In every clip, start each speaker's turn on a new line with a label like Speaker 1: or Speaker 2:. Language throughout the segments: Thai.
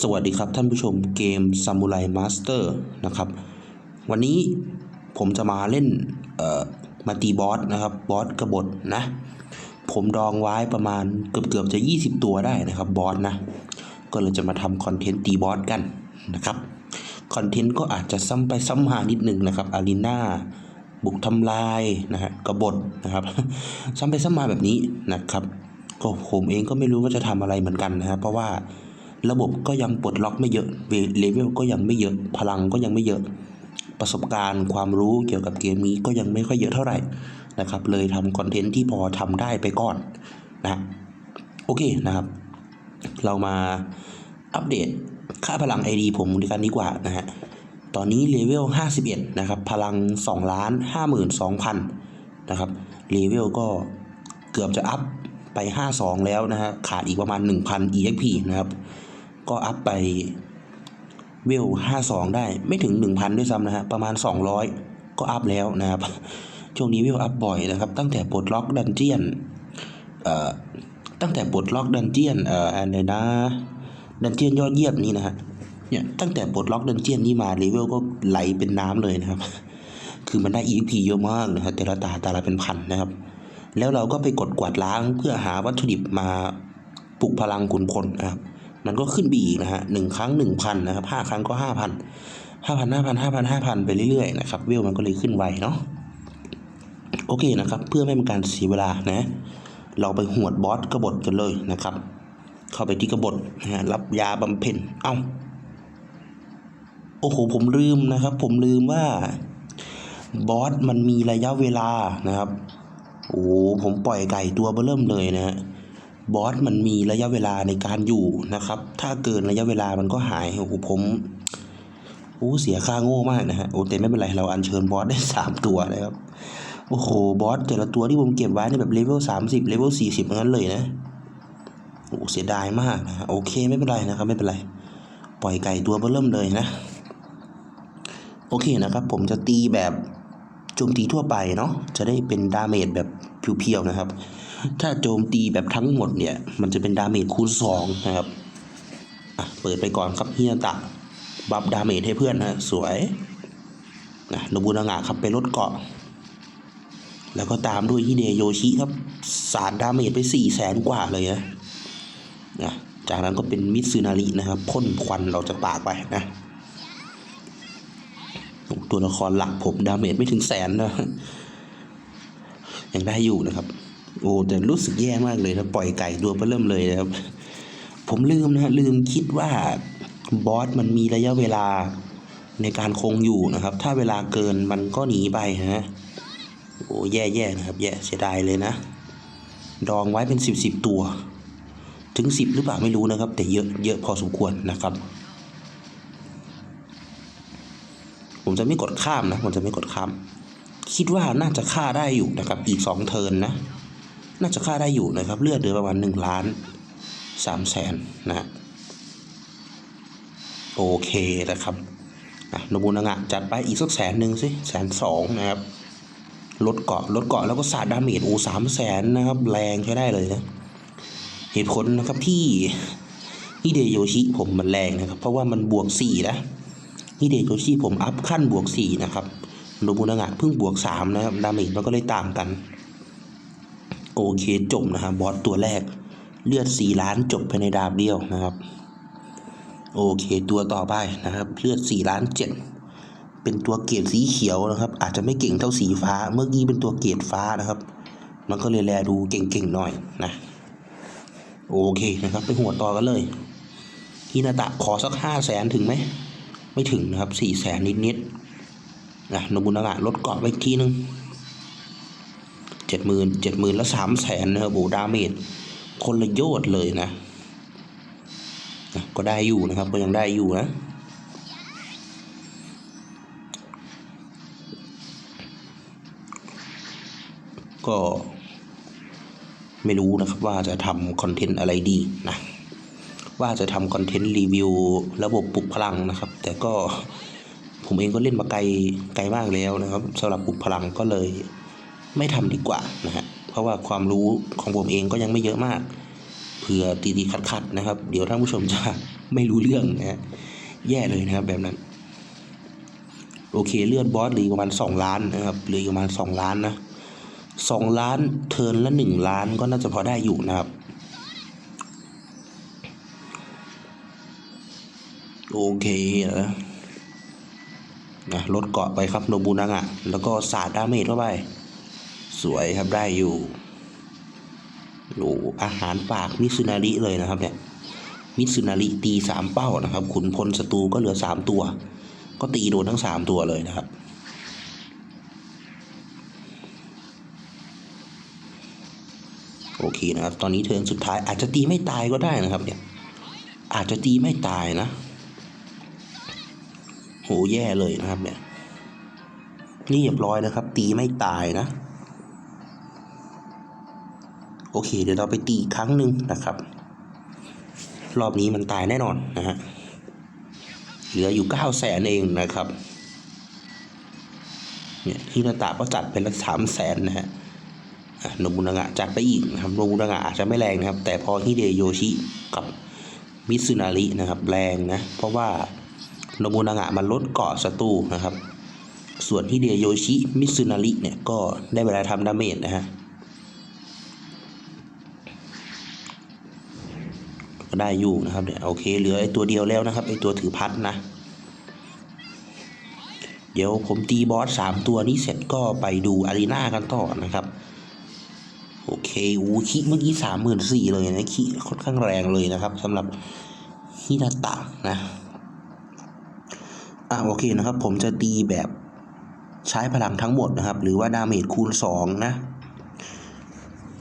Speaker 1: สวัสดีครับท่านผู้ชมเกม Samurai Master นะครับ วันนี้ผมจะมาเล่นเอ่อมาตีบอสนะครับบอสกระบฏนะ ผมดองไว้ประมาณเกือบเกือบจะ 20 ตัวได้นะครับบอสนะ ก็เลยจะมาทำคอนเทนต์ตีบอสกันนะครับคอนเทนต์ก็อาจจะซ้ำไปซ้ำมานิดนึงนะครับอารีนาบุกทำลายนะฮะกระบฏนะครับซ้ำไปซ้ำมาแบบนี้นะครับก็ผมเองก็ไม่รู้ว่าจะทำอะไรเหมือนกันนะครับเพราะว่า ระบบก็ยังปลดล็อกไม่เยอะเลเวลก็ยังไม่เยอะพลังก็ยังไม่เยอะ ประสบการณ์ความรู้เกี่ยวกับเกมนี้ก็ยังไม่ค่อยเยอะเท่าไหร่นะครับ เลยทำคอนเทนต์ที่พอทำได้ไปก่อนนะโอเคนะครับ เรามาอัปเดตค่าพลัง ID ผมด้วยกันดีกว่านะฮะตอนนี้เลเวล 51 นะครับ พลัง2ล้าน52,000 นะครับ เลเวลก็เกือบจะอัพไป 52 แล้วนะฮะ ขาดอีกประมาณ 1,000 EXP นะครับ ก็อัพไปเวล52ได้ไม่ถึง1,000ด้วยซ้ำนะฮะประมาณ200ก็อัพแล้วนะครับ ช่วงนี้เวลอัพบ่อยนะครับ ตั้งแต่ปลดล็อกดันเจียนเอ่อตั้งแต่ปลดล็อกดันเจียนเอ่ออะไรนะดันเจียนยอดเยี่ยมนี่นะฮะเนี่ยตั้งแต่ปลดล็อกดันเจียนนี่มาเลเวลก็ไหลเป็นน้ำเลยนะครับ คือมันได้ EXP เยอะมากนะครับแต่ละตาตาละเป็นพันนะครับ แล้วเราก็ไปกดกวาดล้างเพื่อหาวัตถุดิบมาปลุกพลังขุนพลนะครับ มันก็ขึ้นไปอีกนะฮะหนึ่งครั้งหนึ่งพันนะครับห้าครั้งก็ห้าพันห้าพันห้าพันห้าพันห้าพันไปเรื่อยๆนะครับเวลมันก็เลยขึ้นไวเนาะโอเคนะครับ เพื่อไม่เป็นการเสียเวลานะ เราไปหวดบอสกบฏกันเลยนะครับ เข้าไปที่กบฏนะฮะรับยาบำเพ็ญเอ้าโอ้โหผมลืมนะครับ ผมลืมว่าบอสมันมีระยะเวลานะครับโอ้ผมปล่อยไก่ตัวเบื้อเริ่มเลยนะฮะ บอสมันมีระยะเวลาในการอยู่นะครับ ถ้าเกินระยะเวลามันก็หายโอ้โหผมโอ้เสียค่าโง่มากนะฮะโอ้แต่ไม่เป็นไรเราอัญเชิญบอสได้สามตัวนะครับโอ้โหบอสแต่ละตัวที่ผมเก็บไว้ในแบบเลเวลสามสิบเลเวลสี่สิบนั้นเลยนะโอ้เสียดายมากนะฮะโอเคไม่เป็นไรนะครับไม่เป็นไรปล่อยไก่ตัวเบ้อเริ่มเลยนะโอเคนะครับผมจะตีแบบโจมตีทั่วไปเนาะจะได้เป็นดาเมจแบบเพียวๆนะครับ ถ้าโจมตีแบบทั้งหมดเนี่ย มันจะเป็นดาเมจคูณสองนะครับอะเปิดไปก่อนครับเฮียตะบัฟดาเมจให้เพื่อนนะสวยนะโนบุนางะครับไปลดเกาะ แล้วก็ตามด้วยฮิเดโยชิครับ สารดาเมจไปสี่แสนกว่าเลยนะนะจากนั้นก็เป็นมิตซึนารินะครับพ่นควันเราจะปากไปนะ ตัวละครหลักผมดาเมจไม่ถึงแสนนะยังได้อยู่นะครับ โอ้แต่รู้สึกแย่มากเลยนะปล่อยไก่ตัวไปเริ่มเลยนะครับ ผมลืมนะลืมคิดว่าบอสมันมีระยะเวลาในการคงอยู่นะครับ ถ้าเวลาเกินมันก็หนีไปฮะโอ้แย่ๆนะครับ แย่เสียดายเลยนะ ดองไว้เป็นสิบสิบตัว ถึงสิบหรือเปล่าไม่รู้นะครับ แต่เยอะเยอะพอสมควรนะครับ ผมจะไม่กดข้ามนะผมจะไม่กดข้าม คิดว่าน่าจะฆ่าได้อยู่นะครับ อีกสองเทินนะ น่าจะฆ่าได้อยู่นะครับ เลือดเหลือประมาณหนึ่งล้านสามแสนนะฮะโอเคนะครับอะโนบุนางะจัดไปอีกสักแสนหนึ่งสิแสนสองนะครับลดเกาะลดเกาะแล้วก็สาดดาเมจโอ้สามแสนนะครับ แรงใช้ได้เลยนะ เหตุผลนะครับที่ฮิเดโยชิผมมันแรงนะครับ เพราะว่ามันบวกสี่นะฮิเดโยชิผมอัพขั้นบวกสี่นะครับโนบุนางะเพิ่งบวกสามนะครับดาเมจมันก็เลยต่างกัน โอเคจบนะครับบอสตัวแรก เลือดสี่ล้านจบภายในดาบเดียวนะครับโอเคตัวต่อไปนะครับ เลือดสี่ล้านเจ็ดเป็นตัวเกรดสีเขียวนะครับ อาจจะไม่เก่งเท่าสีฟ้า เมื่อกี้เป็นตัวเกรดฟ้านะครับ มันก็เลยแลดูเก่งๆหน่อยนะ โอเคนะครับ ไปหัวต่อกันเลยฮินาตะขอสักห้าแสนถึงไหม ไม่ถึงนะครับสี่แสนนิดๆนะโนบุนากะลดเกาะไปอีกทีนึง จ็ดหมื่นเจ็ดหมื่นแล้วสามแสนนะครับโอ้ดาเมจคนละโยดเลยนะนะ ก็ได้อยู่นะครับ ก็ยังได้อยู่นะ ก็ไม่รู้นะครับว่าจะทำคอนเทนต์อะไรดีนะ ว่าจะทำคอนเทนต์รีวิวระบบปลุกพลังนะครับ แต่ก็ผมเองก็เล่นมาไกลไกลมากแล้วนะครับสำหรับปลุกพลังก็เลย ไม่ทำดีกว่านะฮะเพราะว่าความรู้ของผมเองก็ยังไม่เยอะมากเผื่อตีตีขัดขัดๆนะครับ เดี๋ยวท่านผู้ชมจะไม่รู้เรื่องนะฮะแย่เลยนะครับแบบนั้น โอเคเลือดบอสเหลือประมาณสองล้านนะครับเหลือประมาณสองล้านนะสองล้านเทินละหนึ่งล้านก็น่าจะพอได้อยู่นะครับ โอเคนะนะลดเกาะไปครับโนบุนังอะแล้วก็สาดดาเมจเข้าไป สวยครับได้อยู่โอ้อาหารปากมิซึนาริเลยนะครับเนี่ยมิซึนาริตีสามเป้านะครับ ขุนพลศัตรูก็เหลือสามตัว ก็ตีโดนทั้งสามตัวเลยนะครับ โอเคนะครับ ตอนนี้เทิร์นสุดท้ายอาจจะตีไม่ตายก็ได้นะครับ เนี่ย อาจจะตีไม่ตายนะโหแย่เลยนะครับเนี่ยเรียบร้อยนะครับ ตีไม่ตายนะ โอเค เดี๋ยวเราไปตีอีกครั้งหนึ่งนะครับ รอบนี้มันตายแน่นอนนะฮะเหลืออยู่เก้าแสนเองนะครับเนี่ยฮินาตะก็จัดไปละสามแสนนะฮะอะโนบุนางะจัดไปอีกนะครับโนบุนางะอาจจะไม่แรงนะครับ แต่พอฮิเดโยชิกับมิซึนารินะครับ แรงนะ เพราะว่าโนบุนางะมันลดเกาะศัตรูนะครับ ส่วนฮิเดโยชิมิซึนาริเนี่ยก็ได้เวลาทำดาเมจนะฮะ ก็ได้อยู่นะครับเนี่ยโอเคเหลือไอตัวเดียวแล้วนะครับไอตัวถือพัดนะ เดี๋ยวผมตีบอสสามตัวนี้เสร็จก็ไปดูอารีนากันต่อนะครับโอเคอูคิเมื่อกี้สามหมื่นสี่เลยนะคิค่อนข้างแรงเลยนะครับสำหรับฮินาตะนะอะโอเคนะครับ ผมจะตีแบบใช้พลังทั้งหมดนะครับ หรือว่าดาเมจคูณสองนะ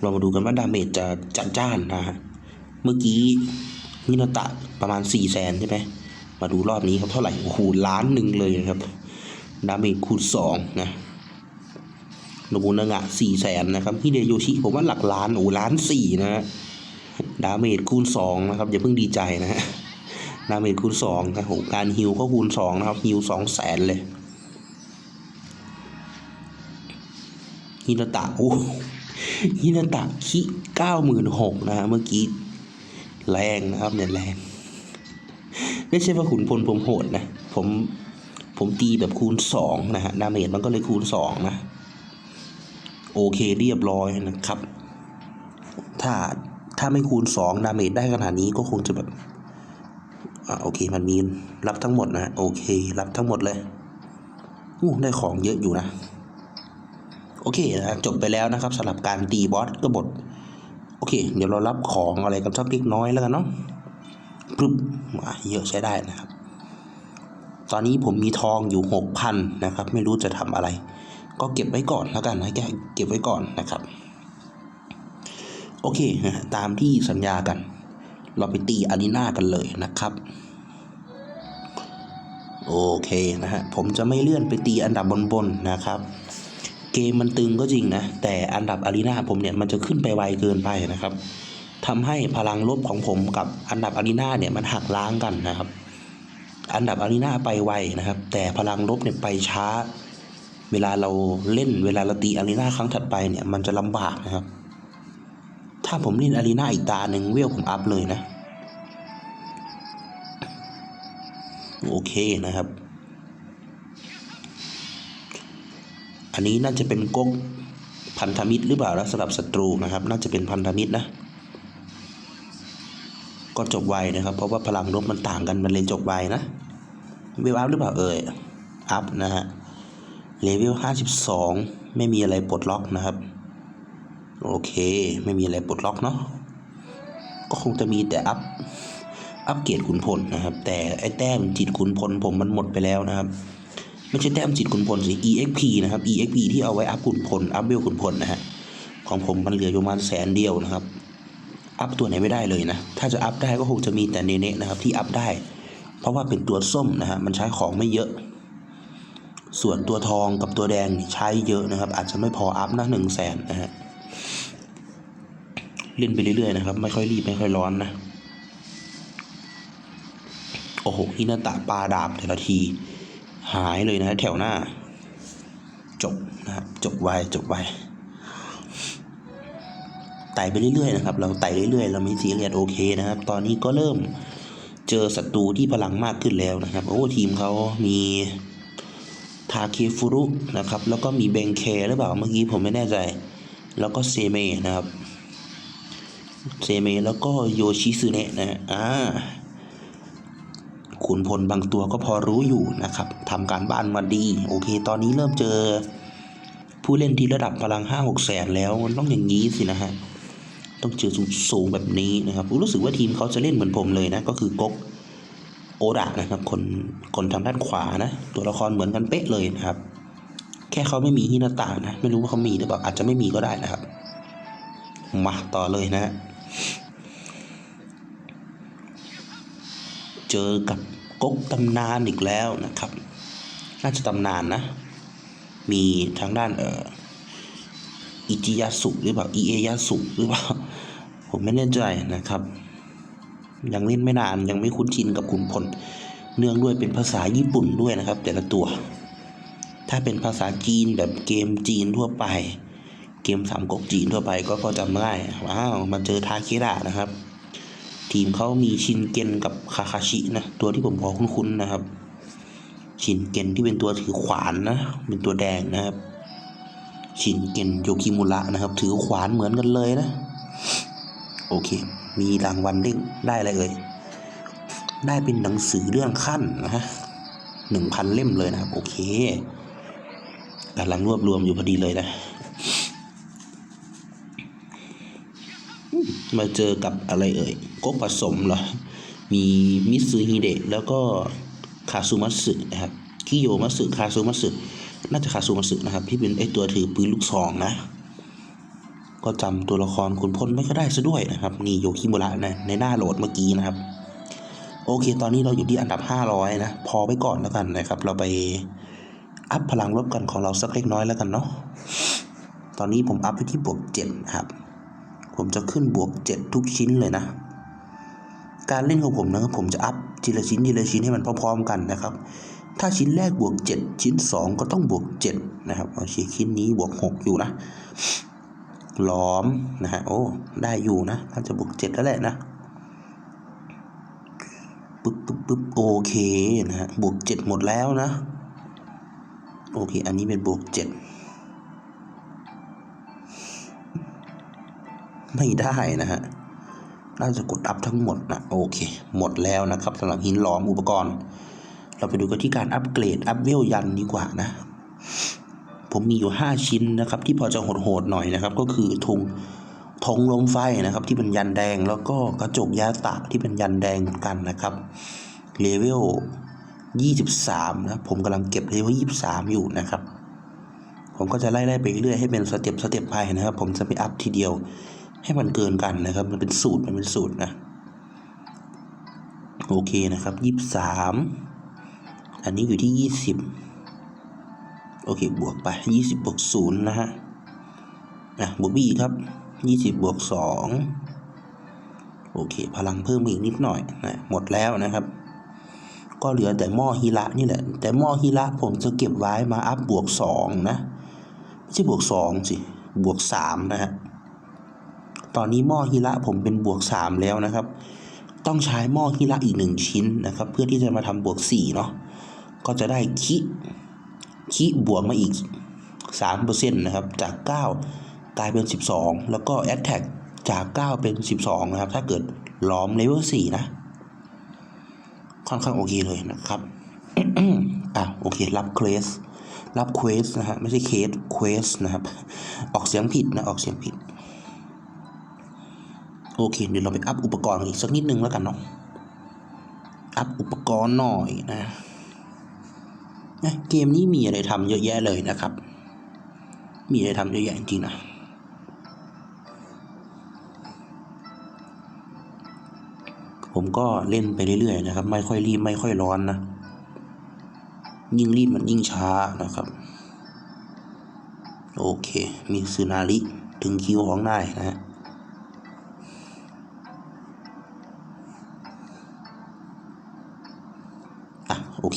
Speaker 1: เรามาดูกันว่าดาเมจจะจัดจ้านนะฮะ เมื่อกี้มินาตะประมาณสี่แสนใช่ไหมมาดูรอบนี้ครับเท่าไหร่โอ้โหล้านหนึ่งเลยนะครับดาเมจคูณสองนะโนบุนางะสี่แสนนะครับฮิเดโยชิผมว่าหลักล้านโอ้ล้านสี่นะฮะดาเมจคูณสองนะครับอย่าเพิ่งดีใจนะฮะดาเมจคูณสองนะโหการฮิวก็คูณสองนะครับฮิวสองแสนเลยฮินาตะโอ้ฮินาตะคิเก้าหมื่นหกนะฮะเมื่อกี้ แรงนะครับเนี่ยแรง ไม่ใช่ว่าขุนพลผมโหดนะ ผมผมตีแบบคูณสองนะฮะดาเมจมันก็เลยคูณสองนะ โอเคเรียบร้อยนะครับ ถ้าถ้าไม่คูณสองดาเมจได้ขนาดนี้ก็คงจะแบบอ่าโอเคมันมีรับทั้งหมดนะโอเค รับทั้งหมดเลยอู้ได้ของเยอะอยู่นะ โอเคนะจบไปแล้วนะครับสำหรับการตีบอสกบฏ โอเค เดี๋ยวเรารับของอะไรกันสักเล็กน้อยแล้วกันเนาะปึ๊บอะเยอะใช้ได้นะครับ ตอนนี้ผมมีทองอยู่หกพันนะครับ ไม่รู้จะทำอะไร ก็เก็บไว้ก่อนแล้วกันนะแกเก็บไว้ก่อนนะครับ โอเคนะตามที่สัญญากัน เราไปตีอารีนากันเลยนะครับโอเคนะฮะผมจะไม่เลื่อนไปตีอันดับบนๆนะครับ เกมมันตึงก็จริงนะ แต่อันดับอารีนาผมเนี่ยมันจะขึ้นไปไวเกินไปนะครับทำให้พลังลบของผมกับอันดับอารีนาเนี่ยมันหักล้างกันนะครับ อันดับอารีนาไปไวนะครับ แต่พลังลบเนี่ยไปช้า เวลาเราเล่นเวลาเราตีอารีนาครั้งถัดไปเนี่ยมันจะลำบากนะครับ ถ้าผมเล่นอารีนาอีกตาหนึ่งเวลผมอัพเลยนะ โอเคนะครับ นนี้น่าจะเป็นก๊กพันธมิตรหรือเปล่านะสำหรับศัตรูนะครับ น่าจะเป็นพันธมิตรนะ ก็จบไวนะครับ เพราะว่าพลังลบมันต่างกันมันเลยจบไวนะเวลอัพหรือเปล่าเอ่ยอัพนะฮะเลเวลห้าสิบสองไม่มีอะไรปลดล็อกนะครับ โอเค ไม่มีอะไรปลดล็อกเนาะก็คงจะมีแต่อัพอัพเกรดขุนพลนะครับ แต่ไอ้แต้มจิตขุนพลผมมันหมดไปแล้วนะครับ ไม่ใช่แต้มจิตขุนพลสิ EXP นะครับ EXP ที่เอาไว้อัพขุนพล อัพเวลขุนพลนะฮะ ของผมมันเหลืออยู่ประมาณแสนเดียวนะครับ อัพตัวไหนไม่ได้เลยนะ ถ้าจะอัพได้ก็คงจะมีแต่เนเน่นะครับที่อัพได้ เพราะว่าเป็นตัวส้มนะฮะ มันใช้ของไม่เยอะ ส่วนตัวทองกับตัวแดงใช้เยอะนะครับ อาจจะไม่พออัพนะหนึ่งแสนนะฮะ เล่นไปเรื่อยๆนะครับ ไม่ค่อยรีบไม่ค่อยร้อนนะ โอ้โหฮินาตะปลาดาบแต่ละที หายเลยนะแถวหน้า จบนะครับจบไวจบไวไต่ไปเรื่อยๆนะครับ เราไต่เรื่อยๆ เราไม่ซีเรียสโอเคนะครับ ตอนนี้ก็เริ่มเจอศัตรูที่พลังมากขึ้นแล้วนะครับ โอ้ทีมเขามีทาเคฟุรุนะครับ แล้วก็มีเบงเคหรือเปล่าเมื่อกี้ผมไม่แน่ใจ แล้วก็เซเมนะครับ เซเมแล้วก็โยชิซึเนะนะอ่า ขุนพลบางตัวก็พอรู้อยู่นะครับทำการบ้านมาดี โอเค ตอนนี้เริ่มเจอ ผู้เล่นที่ระดับพลังห้าหกแสนแล้วมันต้องอย่างนี้สินะฮะ ต้องเจอสูงแบบนี้นะครับ รู้สึกว่าทีมเขาจะเล่นเหมือนผมเลยนะ ก็คือก๊กโอดะนะครับ คนคนทางด้านขวานะ ตัวละครเหมือนกันเป๊ะเลยนะครับ แค่เขาไม่มีฮินาตะนะ ไม่รู้ว่าเขามีหรือเปล่าอาจจะไม่มีก็ได้นะครับมาต่อเลยนะฮะเจอกับ ก๊กตำนานอีกแล้วนะครับ น่าจะตำนานนะ มีทางด้านเอ่ออิจิยาสุหรือเปล่าอิเอยาสุหรือเปล่า ผมไม่แน่ใจนะครับ ยังเล่นไม่นานยังไม่คุ้นชินกับขุนพล เนื่องด้วยเป็นภาษาญี่ปุ่นด้วยนะครับ แต่ละตัว ถ้าเป็นภาษาจีนแบบเกมจีนทั่วไป เกมสามก๊กจีนทั่วไปก็พอจำได้ว้าวมาเจอทาเคระนะครับ ทีมเขามีชินเกนกับคาคาชินะ ตัวที่ผมพอคุ้นๆนะครับ ชินเกนที่เป็นตัวถือขวานนะ เป็นตัวแดงนะครับ ชินเกนโยคิมุระนะครับ ถือขวานเหมือนกันเลยนะ โอเค มีรางวัลเด้งได้อะไรเอ่ย ได้เป็นหนังสือเรื่องขั้นนะฮะหนึ่งพันเล่มเลยนะครับ โอเคกำลังรวบรวมอยู่พอดีเลยนะ มาเจอกับอะไรเอ่ยก๊กผสมเหรอ มีมิตซึฮิเดะแล้วก็คาซูมัสึนะครับคิโยมัสึคาซูมัสึน่าจะคาซูมัสึนะครับ ที่เป็นไอตัวถือปืนลูกซองนะ ก็จำตัวละครขุนพลไม่ก็ได้ซะด้วยนะครับ นี่โยคิมุระนะในหน้าโหลดเมื่อกี้นะครับ โอเค ตอนนี้เราอยู่ที่อันดับ 500 นะ พอไปก่อนแล้วกันนะครับ เราไปอัพพลังลบกันของเราสักเล็กน้อยแล้วกันเนาะตอนนี้ผมอัพไปที่บวก7นะครับ ผมจะขึ้นบวก 7 ทุกชิ้นเลยนะ การเล่นของผมนะครับผมจะอัพทีละชิ้นทีละชิ้นให้มันพร้อมๆกันนะครับ ถ้าชิ้นแรกบวก 7 ชิ้น 2 ก็ต้องบวก 7 นะครับโอเคชิ้นนี้บวก 6 อยู่นะล้อมนะฮะโอ้ได้อยู่นะน่าจะบวก 7 แล้วแหละนะปึ๊บปึ๊บปึ๊บโอเคนะฮะบวก 7 หมดแล้วนะ โอเค อันนี้เป็นบวก 7 ไม่ได้นะฮะน่าจะกดอัพทั้งหมดนะโอเค หมดแล้วนะครับสำหรับหินหลอมอุปกรณ์ เราไปดูกันที่การอัปเกรดอัพเวลยันดีกว่านะ ผมมีอยู่ 5 ชิ้นนะครับ ที่พอจะโหดๆหน่อยนะครับ ก็คือธงธงลมไฟนะครับ ที่เป็นยันแดงแล้วก็กระจกยาตะที่เป็นยันแดงเหมือนกันนะครับเลเวล23 นะ ผมกำลังเก็บเลเวล23 อยู่นะครับ ผมก็จะไล่ๆไปเรื่อยให้เป็นสเต็ปสเต็ปไปนะครับ ผมจะไม่อัพทีเดียว ให้มันเกินกันนะครับ มันเป็นสูตรมันเป็นสูตรนะโอเคนะครับยี่สามอันนี้อยู่ที่ยี่สิบโอเคบวกไปยี่สิบบวกศูนย์นะฮะอะบวกบีครับยี่สิบบวกสองโอเค พลังเพิ่มอีกนิดหน่อยนะหมดแล้วนะครับ ก็เหลือแต่หม้อฮีระนี่แหละ แต่หม้อฮีระผมจะเก็บไว้มาอัพบวกสองนะ ไม่ใช่บวกสองสิ บวกสามนะฮะ ตอนนี้หม้อฮิระผมเป็นบวก 3 แล้วนะครับ ต้องใช้หม้อฮิระอีก 1 ชิ้นนะครับ เพื่อที่จะมาทำบวก4เนาะก็จะได้คิคิบวกมาอีก3%นะครับจาก 9 กลายเป็น 12 แล้วก็ Attack จาก 9 เป็น 12 นะครับ ถ้าเกิดล้อมเลเวล4นะ ค่อนข้างโอเคเลยนะครับอะโอเครับเควสรับเควสนะฮะไม่ใช่เคสเควสนะครับ ออกเสียงผิดนะ ออกเสียงผิด โอเค เดี๋ยวเราไปอัพอุปกรณ์อีกสักนิดนึงแล้วกันเนาะ อัพอุปกรณ์หน่อยนะนะเกมนี้มีอะไรทำเยอะแยะเลยนะครับ มีอะไรทำเยอะแยะจริงๆนะผมก็เล่นไปเรื่อยๆนะครับ ไม่ค่อยรีบไม่ค่อยร้อนนะ ยิ่งรีบมันยิ่งช้านะครับ โอเค มีซูนาริถึงคิวของนายนะฮะ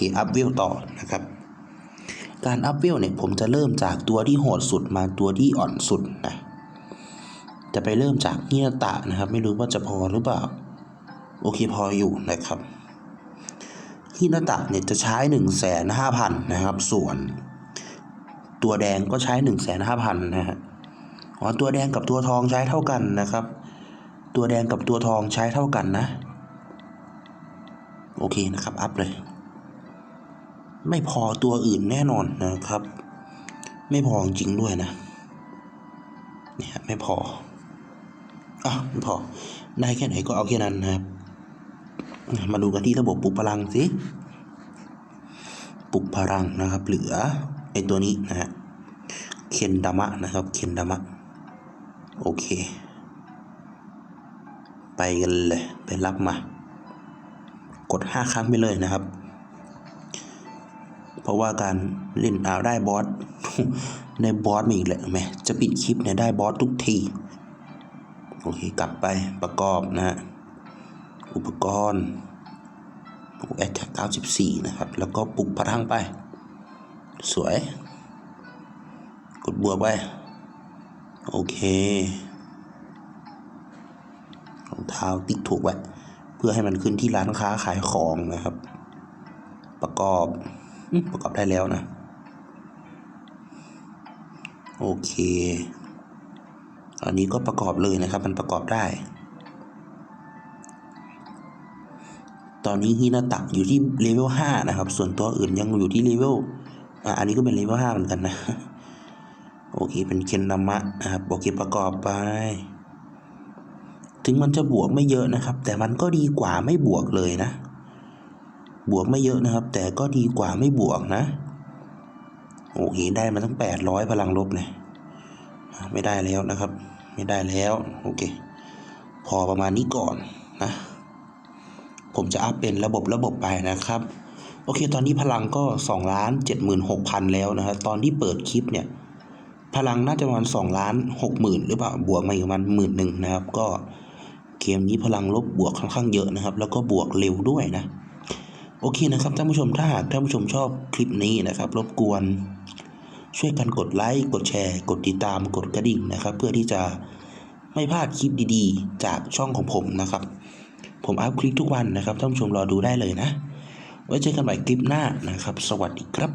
Speaker 1: คอัพเวลต่อนะครับ การอัพเวลเนี่ยผมจะเริ่มจากตัวที่โหดสุดมาตัวที่อ่อนสุดนะจะไปเริ่มจากฮินาตะนะครับ ไม่รู้ว่าจะพอหรือเปล่า โอเคพออยู่นะครับฮินาตะเนี่ยจะใช้หนึ่งแสนห้าพันนะครับ ส่วน ตัวแดงก็ใช้หนึ่งแสนห้าพันนะฮะอ๋อตัวแดงกับตัวทองใช้เท่ากันนะครับ ตัวแดงกับตัวทองใช้เท่ากันนะ โอเคนะครับ อัพเลย ไม่พอตัวอื่นแน่นอนนะครับ ไม่พอจริงด้วยนะเนี่ยไม่พออะไม่พอ ได้แค่ไหนก็เอาแค่นั้นนะครับ มาดูกันที่ระบบปลุกพลังสิปลุกพลังนะครับ เหลือไอตัวนี้นะฮะเคนดามะนะครับเคนดามะโอเค ไปกันเลย ไปรับมา กดห้าครั้งไปเลยนะครับ เพราะว่าการเล่นเอาได้บอสได้บอสมาอีกแหละแหมจะปิดคลิปเนี่ยได้บอสทุกที โอเคกลับไปประกอบนะฮะอุปกรณ์แอดจาก94 นะครับ แล้วก็ปลุกพลังไป สวย กดบวกไป โอเครองเท้าติ๊กถูกไว้ เพื่อให้มันขึ้นที่ร้านค้าขายของนะครับ ประกอบ ประกอบได้แล้วนะ โอเค อันนี้ก็ประกอบเลยนะครับ มันประกอบได้ ตอนนี้ฮินาตะอยู่ที่เลเวล5นะครับ ส่วนตัวอื่นยังอยู่ที่เลเวลอะอันนี้ก็เป็นเลเวล5เหมือนกันนะ โอเค เป็นเคนนามะนะครับ โอเค ประกอบไป ถึงมันจะบวกไม่เยอะนะครับ แต่มันก็ดีกว่าไม่บวกเลยนะ บวกไม่เยอะนะครับ แต่ก็ดีกว่าไม่บวกนะ โอเคได้มาตั้ง 800 พลังลบเลยอะไม่ได้แล้วนะครับ ไม่ได้แล้วโอเค พอประมาณนี้ก่อนนะ ผมจะอัพเป็นระบบระบบไปนะครับ โอเค ตอนนี้พลังก็2ล้าน76,000 แล้วนะครับตอนที่เปิดคลิปเนี่ยพลังน่าจะประมาณ2ล้าน6หมื่นหรือเปล่าบวกมาอีกประมาณหมื่นหนึ่งนะครับ ก็เกมนี้พลังลบบวกค่อนข้างเยอะนะครับ แล้วก็บวกเร็วด้วยนะ โอเคนะครับท่านผู้ชมถ้าหากท่านผู้ชมชอบคลิปนี้นะครับ รบกวน ช่วยกันกดไลค์กดแชร์ กดติดตามกดกระดิ่งนะครับ เพื่อที่จะไม่พลาดคลิปดีๆ จากช่องของผมนะครับ ผมอัพคลิปทุกวันนะครับท่านผู้ชมรอดูได้เลยนะ ไว้เจอกันใหม่คลิปหน้านะครับ สวัสดีครับ